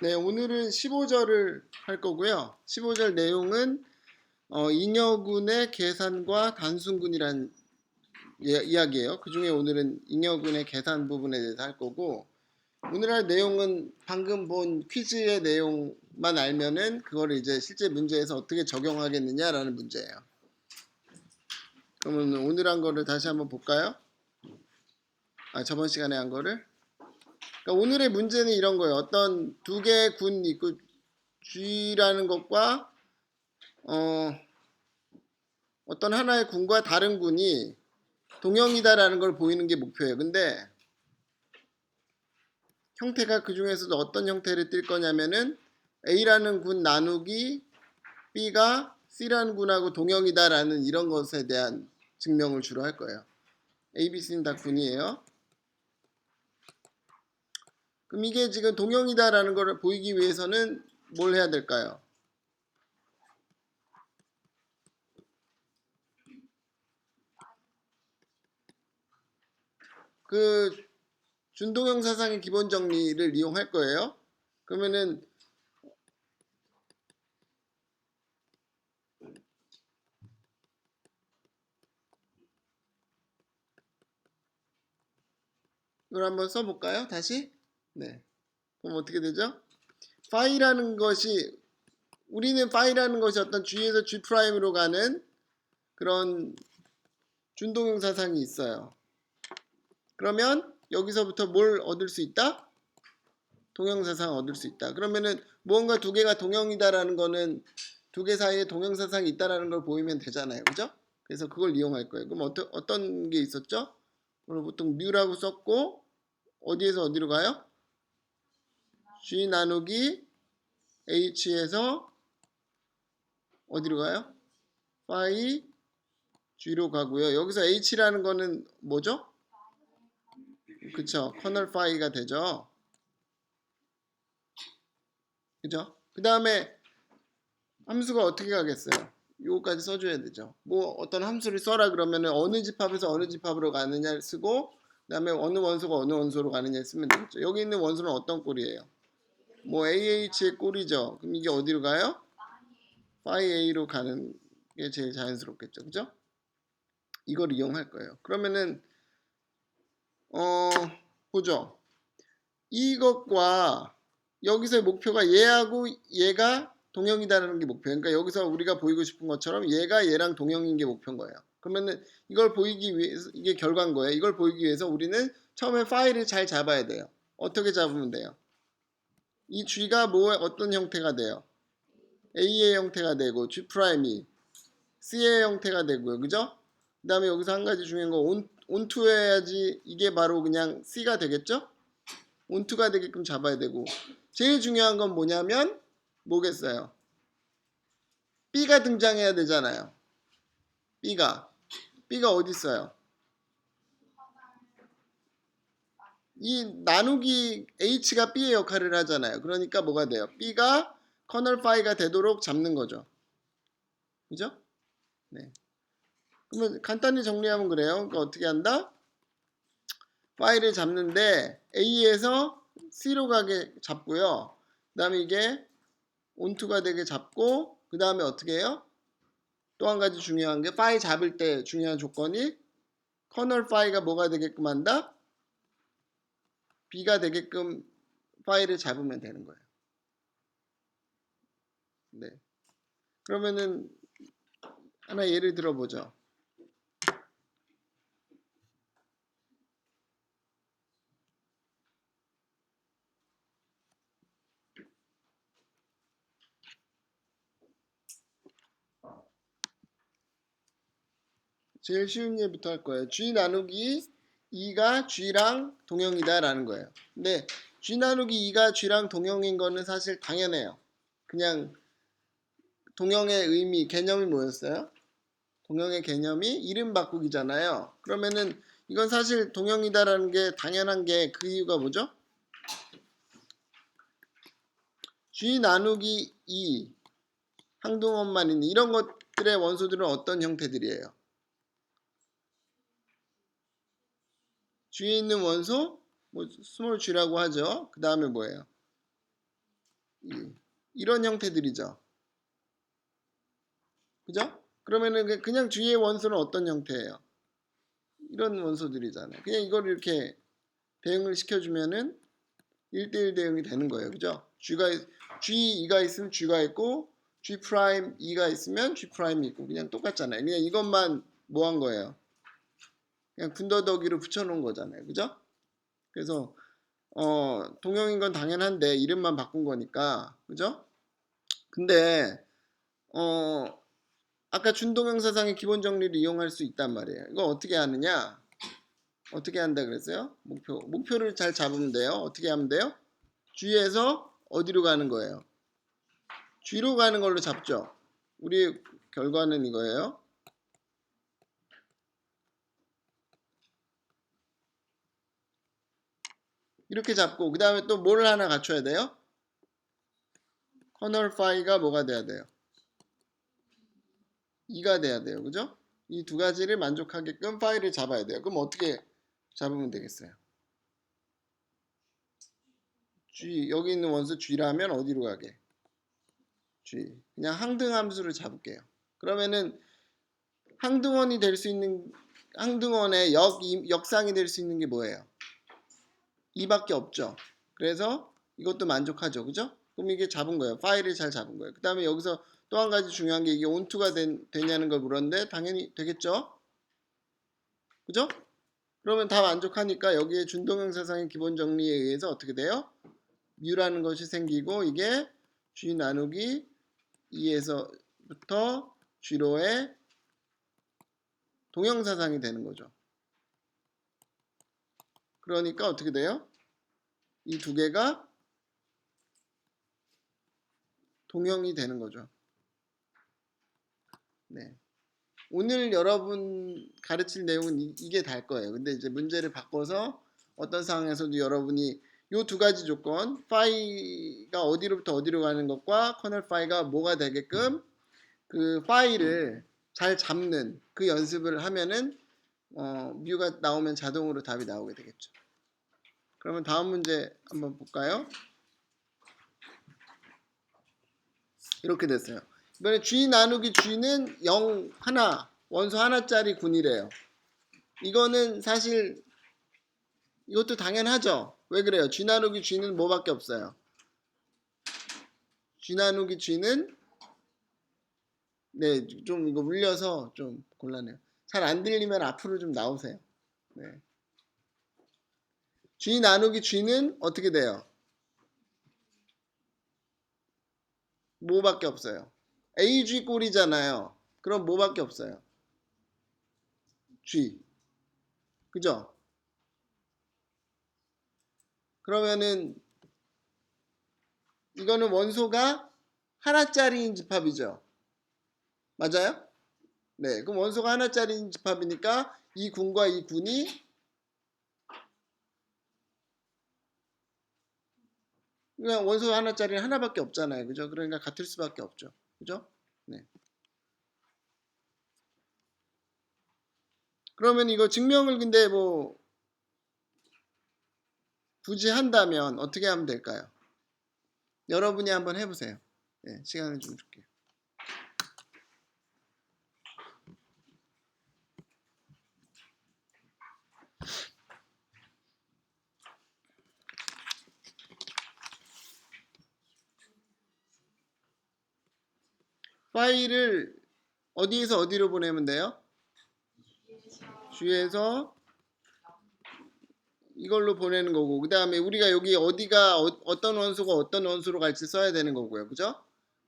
네, 오늘은 15절을 할 거고요. 15절 내용은 어, 잉여군의 계산과 단순군이란 예- 이야기예요. 그 중에 오늘은 잉여군의 계산 부분에 대해서 할 거고 오늘 할 내용은 방금 본 퀴즈의 내용만 알면은 그거를 이제 실제 문제에서 어떻게 적용하겠느냐라는 문제예요. 그러면 오늘 한 거를 다시 한번 볼까요? 아, 저번 시간에 한 거를? 그러니까 오늘의 문제는 이런 거예요. 어떤 두 개의 군 있고 G라는 것과 어, 어떤 하나의 군과 다른 군이 동형이다라는 걸 보이는 게 목표예요. 근데 형태가 그 중에서도 어떤 형태를 띌 거냐면은 A라는 군 나누기 B가 C라는 군하고 동형이다라는 이런 것에 대한 증명을 주로 할 거예요. A, B, C는 다 군이에요. 그럼 이게 지금 동형이다라는 걸 보이기 위해서는 뭘 해야 될까요? 그 준동형 사상의 기본 정리를 이용할 거예요. 그러면은 이걸 한번 써볼까요? 다시? 네. 그럼 어떻게 되죠? 파이라는 것이 우리는 파이라는 것이 어떤 G에서 G 프라임으로 가는 그런 준동형 사상이 있어요. 그러면 여기서부터 뭘 얻을 수 있다? 동형사상 얻을 수 있다. 그러면은 무언가 두 개가 동형이다라는 거는 두 개 사이에 동형사상이 있다라는 걸 보이면 되잖아요. 그죠? 그래서 그걸 이용할 거예요. 그럼 어떤, 어떤 게 있었죠? 오늘 보통 뉴라고 썼고 어디에서 어디로 가요? G 나누기 H에서 어디로 가요? 파이 G로 가고요. 여기서 H라는 거는 뭐죠? 그쵸. 커널 파이가 되죠. 그죠? 그 다음에 함수가 어떻게 가겠어요? 요거까지 써줘야 되죠. 뭐 어떤 함수를 써라 그러면은 어느 집합에서 어느 집합으로 가느냐를 쓰고 그 다음에 어느 원소가 어느 원소로 가느냐를 쓰면 되겠죠. 여기 있는 원소는 어떤 꼴이에요? 뭐 AH의 꼴이죠. 그럼 이게 어디로 가요? 파이 A로 가는 게 제일 자연스럽겠죠. 그죠? 이걸 이용할 거예요. 그러면은 어, 보죠. 이것과 여기서의 목표가 얘하고 얘가 동형이다라는 게 목표예요. 그러니까 여기서 우리가 보이고 싶은 것처럼 얘가 얘랑 동형인 게 목표인 거예요. 그러면은 이걸 보이기 위해서 이게 결과인 거예요. 이걸 보이기 위해서 우리는 처음에 파일을 잘 잡아야 돼요. 어떻게 잡으면 돼요? 이 G가 뭐 어떤 형태가 돼요? A의 형태가 되고 G 프라임이 C의 형태가 되고요. 그죠? 그 다음에 여기서 한 가지 중요한 거 온, 온투 해야지 이게 바로 그냥 C가 되겠죠? 온투가 되게끔 잡아야 되고 제일 중요한 건 뭐냐면 뭐겠어요? B가 등장해야 되잖아요. B가 B가 어디 있어요? 이 나누기 H가 B의 역할을 하잖아요. 그러니까 뭐가 돼요? B가 커널 파이가 되도록 잡는 거죠. 그죠? 네. 그러면 간단히 정리하면 그래요. 그러니까 어떻게 한다? 파일을 잡는데 A에서 C로 가게 잡고요. 그 다음에 이게 온투가 되게 잡고 그 다음에 어떻게 해요? 또 한 가지 중요한 게 파일 잡을 때 중요한 조건이 커널 파이가 뭐가 되게끔 한다? B가 되게끔 파일을 잡으면 되는 거예요. 네. 그러면은 하나 예를 들어보죠. 제일 쉬운 예부터 할 거예요. G 나누기 2가 G랑 동형이다라는 거예요. 근데 G 나누기 2가 G랑 동형인 거는 사실 당연해요. 그냥 동형의 의미, 개념이 뭐였어요? 동형의 개념이 이름 바꾸기잖아요. 그러면은 이건 사실 동형이다라는 게 당연한 게 그 이유가 뭐죠? G 나누기 2 항동원만 있는 이런 것들의 원소들은 어떤 형태들이에요? G에 있는 원소 뭐 스몰 g라고 하죠. 그 다음에 뭐예요? 이, 이런 형태들이죠. 그죠? 그러면은 그- 그냥 G의 원소는 어떤 형태예요? 이런 원소들이잖아요. 그냥 이걸 이렇게 대응을 시켜주면은 1대1 대응이 되는 거예요. 그죠? G가, G, 2가 있으면 G가 있고, G 프라임 2가 있으면 G 프라임이 있고, 그냥 똑같잖아요. 그냥 이것만 뭐 한 거예요? 그냥 군더더기로 붙여놓은 거잖아요. 그죠? 그래서, 어, 동형인 건 당연한데, 이름만 바꾼 거니까. 그죠? 근데, 어, 아까 준동형사상의 기본 정리를 이용할 수 있단 말이에요. 이거 어떻게 하느냐? 어떻게 한다 그랬어요? 목표. 목표를 잘 잡으면 돼요. 어떻게 하면 돼요? G에서 어디로 가는 거예요? G로 가는 걸로 잡죠. 우리 결과는 이거예요. 이렇게 잡고 그 다음에 또 뭘 하나 갖춰야 돼요? 커널 파이가 뭐가 돼야 돼요? 2가 돼야 돼요. 그죠? 이 두 가지를 만족하게끔 파일을 잡아야 돼요. 그럼 어떻게 잡으면 되겠어요? G 여기 있는 원소 G라면 어디로 가게? G 그냥 항등 함수를 잡을게요. 그러면은 항등원이 될 수 있는 항등원의 역 이- 역상이 될 수 있는 게 뭐예요? 2밖에 없죠. 그래서 이것도 만족하죠. 그죠? 그럼 이게 잡은 거예요. 파일을 잘 잡은 거예요. 그 다음에 여기서 또 한 가지 중요한 게 이게 온투가 된- 되냐는 걸 물었는데 당연히 되겠죠. 그죠? 그러면 다 만족하니까 여기에 준동형사상의 기본 정리에 의해서 어떻게 돼요? 뮤라는 것이 생기고 이게 G 나누기 2에서부터 G로의 동형사상이 되는 거죠. 그러니까 어떻게 돼요? 이 두 개가 동형이 되는 거죠. 네. 오늘 여러분 가르칠 내용은 이, 게 달 거예요. 근데 이제 문제를 바꿔서 어떤 상황에서도 여러분이 요 두 가지 조건, 파이가 어디로부터 어디로 가는 것과 커널 파이가 뭐가 되게끔 그 파일을 잘 잡는 그 연습을 하면은 어, 뮤가 나오면 자동으로 답이 나오게 되겠죠. 그러면 다음 문제 한번 볼까요? 이렇게 됐어요. 이번에 G 나누기 G는 0 하나 원소 하나짜리 군이래요. 이거는 사실 이것도 당연하죠. 왜 그래요? G 나누기 G는 뭐밖에 없어요. G 나누기 G는 네, 좀 이거 물려서 좀 곤란해요. 잘 안 들리면 앞으로 좀 나오세요. 네. G 나누기 G는 어떻게 돼요? 뭐밖에 없어요. AG 꼴이잖아요. 그럼 뭐밖에 없어요? G. 그죠? 그러면은 이거는 원소가 하나짜리인 집합이죠. 맞아요? 네, 그럼 원소가 하나짜리인 집합이니까 이 군과 이 군이 그냥 원소 하나짜리는 하나밖에 없잖아요. 그죠? 그러니까 같을 수밖에 없죠. 그죠? 네. 그러면 이거 증명을 근데 뭐 굳이 한다면 어떻게 하면 될까요? 여러분이 한번 해보세요. 네, 시간을 좀 줄게요. 파일을 어디에서 어디로 보내면 돼요? G에서 이걸로 보내는 거고 그 다음에 우리가 여기 어디가 어, 떤 원소가 어떤 원소로 갈지 써야 되는 거고요 그죠?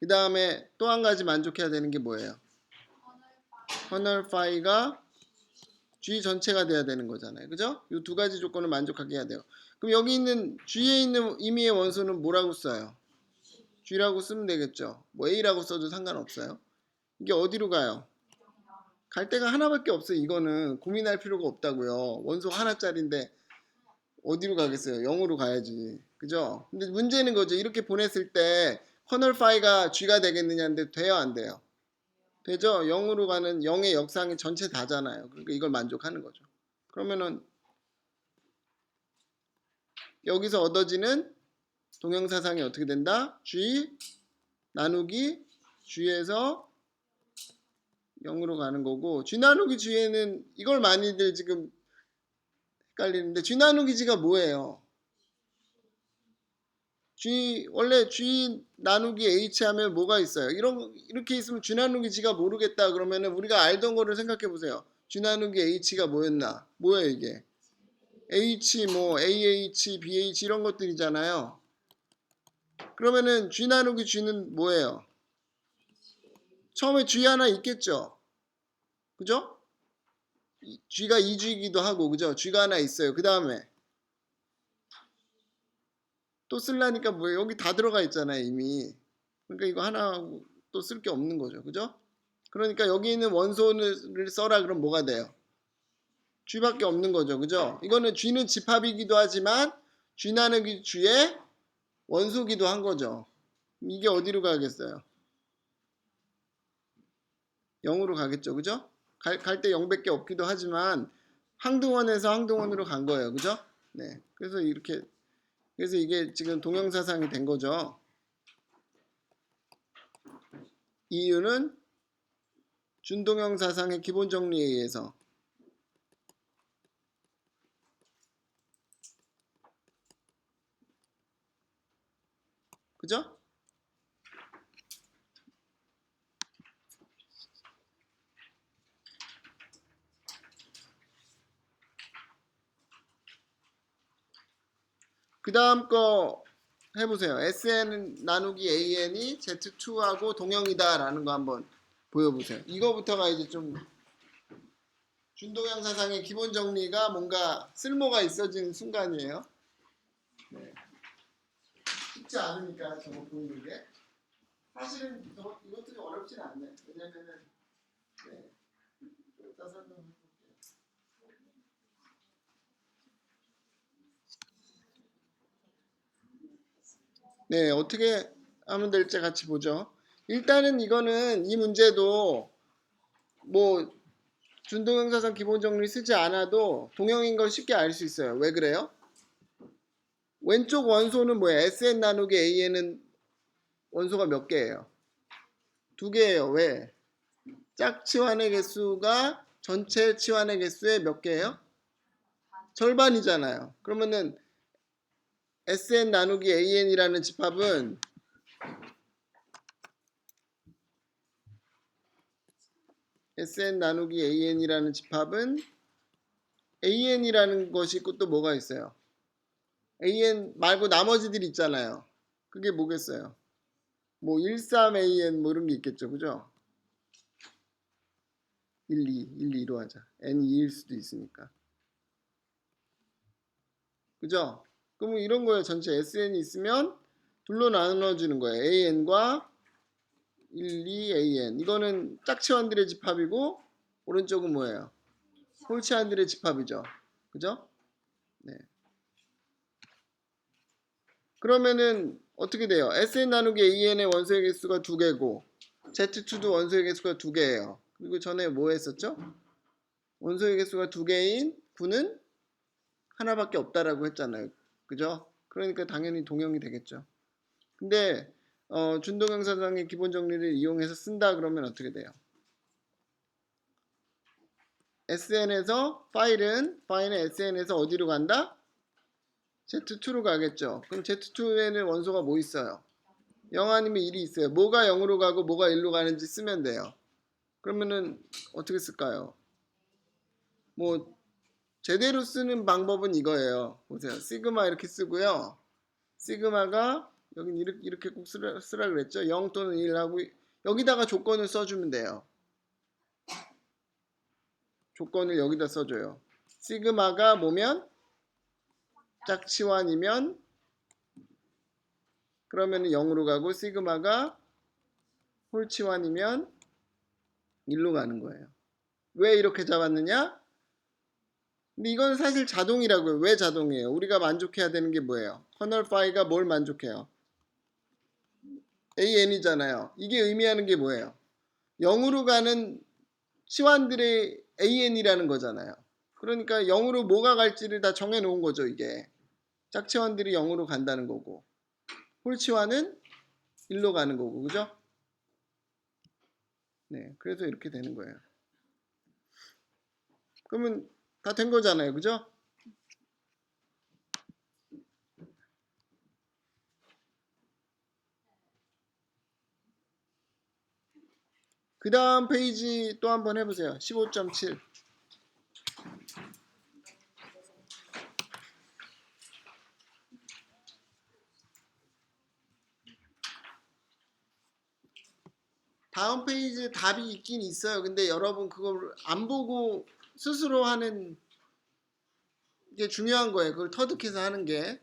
그 다음에 또 한 가지 만족해야 되는 게 뭐예요? 커널 파이가 G 전체가 돼야 되는 거잖아요 그죠? 이 두 가지 조건을 만족하게 해야 돼요 그럼 여기 있는 G에 있는 임의의 원소는 뭐라고 써요? G라고 쓰면 되겠죠 뭐 A라고 써도 상관없어요 이게 어디로 가요? 갈 데가 하나밖에 없어요 이거는 고민할 필요가 없다고요 원소 하나짜리인데 어디로 가겠어요? 0으로 가야지. 그죠? 근데 문제는 거죠. 이렇게 보냈을 때 커널 파이가 G가 되겠느냐인데 돼요, 안 돼요? 되죠? 0으로 가는 0의 역상이 전체 다잖아요. 그러니까 이걸 만족하는 거죠. 그러면은 여기서 얻어지는 동형사상이 어떻게 된다? G 나누기 G에서 0으로 가는 거고 G 나누기 G에는 이걸 많이들 지금 헷갈리는데 G 나누기 G가 뭐예요? G 원래 G 나누기 H 하면 뭐가 있어요? 이런 이렇게 있으면 G 나누기 G가 모르겠다 그러면은 우리가 알던 거를 생각해 보세요. G 나누기 H가 뭐였나? 뭐예요 이게? H 뭐 AH, BH 이런 것들이잖아요. 그러면은 G 나누기 G는 뭐예요? 처음에 G 하나 있겠죠? 그죠? 이- G가 2G이기도 하고 그죠? G가 하나 있어요. 그 다음에 또 쓸라니까 뭐 여기 다 들어가 있잖아요 이미. 그러니까 이거 하나 또 쓸 게 없는 거죠. 그죠? 그러니까 여기 있는 원소를 써라 그럼 뭐가 돼요? G밖에 없는 거죠. 그죠? 이거는 G는 집합이기도 하지만 G 나누기 G의 원소기도 한 거죠. 이게 어디로 가겠어요? 0으로 가겠죠. 그죠? 갈 때 0밖에 없기도 하지만 항등원에서 항등원으로 간 거예요. 그죠? 네. 그래서 이렇게 그래서 이게 지금 동형사상이 된 거죠. 이유는 준동형 사상의 기본 정리에 의해서 그죠? 그 다음 거 해보세요. SN 나누기 AN이 Z2하고 동형이다 라는 거 한번 보여보세요. 이거부터가 이제 좀 준동형 사상의 기본 정리가 뭔가 쓸모가 있어지는 순간이에요. 네. 쉽지 않으니까 저거 보이는 게 사실은 저, 이것들이 어렵진 않네. 왜냐면은 네. 이따 설명해 볼게요. 네, 어떻게 하면 될지 같이 보죠. 일단은 이거는 이 문제도 뭐 준동형사상 기본 정리 쓰지 않아도 동형인 걸 쉽게 알 수 있어요. 왜 그래요? 왼쪽 원소는 뭐예요? SN 나누기 AN은 원소가 몇 개예요? 두 개예요. 왜? 짝치환의 개수가 전체 치환의 개수의 몇 개예요? 절반이잖아요. 그러면은 SN 나누기 AN이라는 집합은 SN 나누기 AN이라는 집합은 AN이라는 것이 있고 또 뭐가 있어요? AN 말고 나머지들 있잖아요. 그게 뭐겠어요? 뭐 13AN 뭐 이런 게 있겠죠. 그죠? 1, 2, 1, 2로 하자. N 2일 수도 있으니까. 그죠? 그러면 이런 거예요. 전체 SN이 있으면 둘로 나눠주는 거예요. AN과 1, 2, AN. 이거는 짝치환들의 집합이고 오른쪽은 뭐예요? 홀치환들의 집합이죠. 그죠? 네. 그러면은 어떻게 돼요? SN 나누기 AN의 원소의 개수가 두 개고 Z2도 원소의 개수가 두 개예요. 그리고 전에 뭐 했었죠? 원소의 개수가 두 개인 9는 하나밖에 없다라고 했잖아요. 그죠? 그러니까 당연히 동형이 되겠죠. 근데 어, 준동형 사상의 기본 정리를 이용해서 쓴다 그러면 어떻게 돼요? SN에서 파일은 파일은 SN에서 어디로 간다? Z2로 가겠죠. 그럼 Z2에는 원소가 뭐 있어요? 0 아니면 1이 있어요. 뭐가 0으로 가고 뭐가 1로 가는지 쓰면 돼요. 그러면은 어떻게 쓸까요? 뭐 제대로 쓰는 방법은 이거예요. 보세요. 시그마 이렇게 쓰고요. 시그마가 여긴 이렇게, 이렇게 꼭 쓰라, 쓰라 그랬죠. 0 또는 1 하고 여기다가 조건을 써주면 돼요. 조건을 여기다 써줘요. 시그마가 뭐면 짝치환이면 그러면 0으로 가고 시그마가 홀치환이면 1로 가는 거예요. 왜 이렇게 잡았느냐? 근데 이건 사실 자동이라고요. 왜 자동이에요? 우리가 만족해야 되는 게 뭐예요? 커널 파이가 뭘 만족해요? AN이잖아요. 이게 의미하는 게 뭐예요? 0으로 가는 치환들의 AN이라는 거잖아요. 그러니까 0으로 뭐가 갈지를 다 정해 놓은 거죠, 이게. 짝치환들이 0으로 간다는 거고. 홀치와는 일로 가는 거고, 그죠? 네, 그래서 이렇게 되는 거예요. 그러면 다 된 거잖아요, 그죠? 그 다음 페이지 또 한번 해보세요. 15.7. 다음 페이지에 답이 있긴 있어요. 근데 여러분 그걸 안 보고 스스로 하는 게 중요한 거예요. 그걸 터득해서 하는 게.